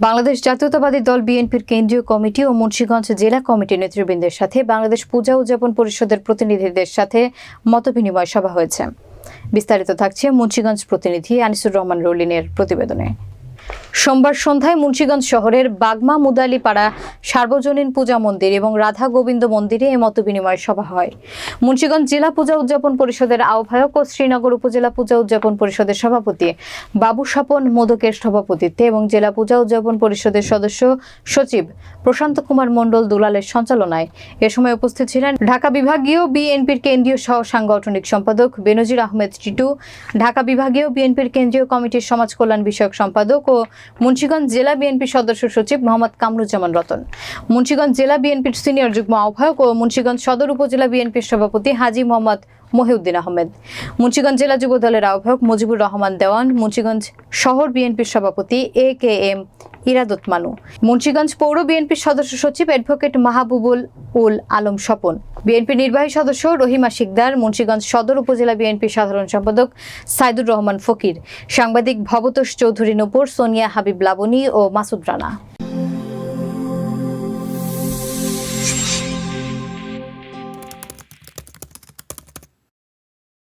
বাংলাদেশ জাতীয়তাবাদী দল বিএনপির কেন্দ্রীয় কমিটি ও মুন্সীগঞ্জ জেলা কমিটির নেতৃবৃন্দের সাথে বাংলাদেশ পূজা উদযাপন পরিষদের প্রতিনিধিদের সাথে মতবিনিময় সভা হয়েছে। বিস্তারিত থাকছে মুন্সীগঞ্জ প্রতিনিধি আনিসুর রহমান রলিনের প্রতিবেদনে। সোমবার সন্ধ্যায় মুন্সীগঞ্জ শহরের বাগমা মুদালিপাড়া সার্বজনীন পূজা মন্দির এবং রাধা গোবিন্দ মন্দিরে এ মতবিনিময় সভা হয়। মুন্সিগঞ্জ জেলা পূজা উদযাপন পরিষদের আহ্বায়ক ও শ্রীনগর উপজেলা পূজা উদযাপন পরিষদের সভাপতি বাবু স্বপন মোদকের সভাপতিত্বে এবং জেলা পূজা উদযাপন পরিষদের সদস্য সচিব প্রশান্ত কুমার মণ্ডল দুলালের সঞ্চালনায়। এ সময় উপস্থিত ছিলেন ঢাকা বিভাগীয় বিএনপির কেন্দ্রীয় সহ সাংগঠনিক সম্পাদক বেনজির আহমেদ টিটু, ঢাকা বিভাগীয় বিএনপির কেন্দ্রীয় কমিটির সমাজ কল্যাণ বিষয়ক সম্পাদক ও মুন্সিগঞ্জ জেলা বিএনপি সদস্য সচিব মোহাম্মদ কামরুজ্জামান রতন। মুন্সীগঞ্জ জেলা বিএনপির সিনিয়র যুগ্ম আহ্বায়ক ও মুন্সীগঞ্জ সদর উপজেলা বিএনপির সভাপতি হাজি মোহাম্মদ মহিউদ্দিন আহমেদ। মুন্সিগঞ্জ জেলা যুব দলের আহ্বায়ক মুজিবুর রহমান দেওয়ান, মুন্সিগঞ্জ শহর বিএনপির সভাপতি এ কে এম ইরাদত মানু। মুন্সিগঞ্জ পৌর বিএনপির সদস্য সচিব অ্যাডভোকেট মাহবুবুল উল আলম স্বপন। বিএনপি নির্বাহী সদস্য রহিমা শিকদার, মুন্সিগঞ্জ সদর উপজেলা বিএনপির সাধারণ সম্পাদক সাইদুর রহমান ফকির, সাংবাদিক ভবতোষ চৌধুরী নূপুর, সোনিয়া হাবিব লাবনী ও মাসুদ রানা।